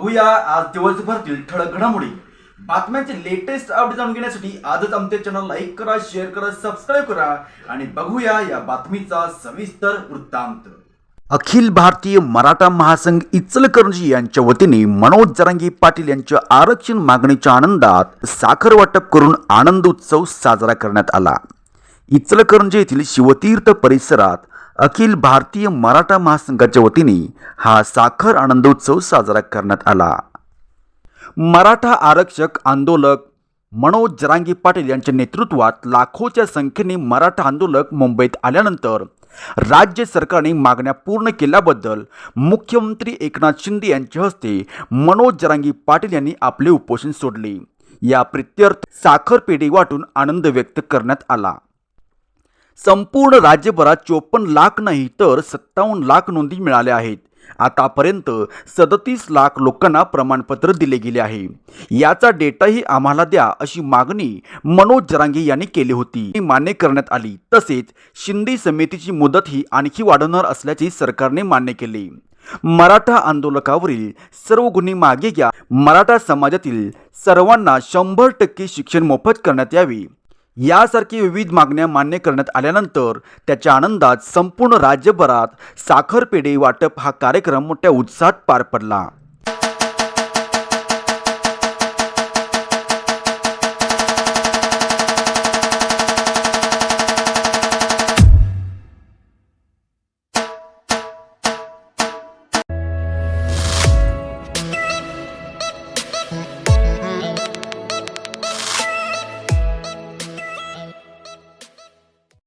बघूया. आज दिवसभरातील ठळक घडामोडी. बातम्यांचे लेटेस्ट अपडेट जाणून घेण्यासाठी आजच आमच्या चॅनल लाईक करा शेअर करा सबस्क्राईब करा आणि बघूया या बातमीचा सविस्तर वृत्तांत. अखिल भारतीय मराठा महासंघ इचलकरंजी यांच्या वतीने मनोज जरांगी पाटील यांच्या आरक्षण मागणीच्या आनंदात साखर वाटप करून आनंद उत्सव साजरा करण्यात आला. इचलकरंजी येथील शिवतीर्थ परिसरात अखिल भारतीय मराठा महासंघाच्या वतीने हा साखर आनंदोत्सव साजरा करण्यात आला. मराठा आरक्षक आंदोलक मनोज जरांगी पाटील यांच्या नेतृत्वात लाखोच्या संख्येने मराठा आंदोलक मुंबईत आल्यानंतर राज्य सरकारने मागण्या पूर्ण केल्याबद्दल मुख्यमंत्री एकनाथ शिंदे यांच्या हस्ते मनोज जरांगी पाटील यांनी आपले उपोषण सोडले. या प्रित्यर्थ साखर पेढी वाटून आनंद व्यक्त करण्यात आला. संपूर्ण राज्यभरात चोपन्न लाख नाही तर सत्तावन्न लाख नोंदी मिळाल्या आहेत. आतापर्यंत सदतीस लाख लोकांना प्रमाणपत्र दिले गेले आहे. याचा डेटाही आम्हाला द्या अशी मागणी मनोज जरांगे यांनी केली होती. ती मान्य करण्यात आली. तसेच शिंदे समितीची मुदतही आणखी वाढवणार असल्याचे सरकारने मान्य केले. मराठा आंदोलकावरील सर्व गुन्हे मागे घ्या. मराठा समाजातील सर्वांना शंभर टक्के शिक्षण मोफत करण्यात यावे. यासारखी विविध मागण्या मान्य करण्यात आल्यानंतर त्याच्या आनंदात संपूर्ण राज्यभरात साखरपेढी वाटप हा कार्यक्रम मोठ्या उत्साहात पार पडला.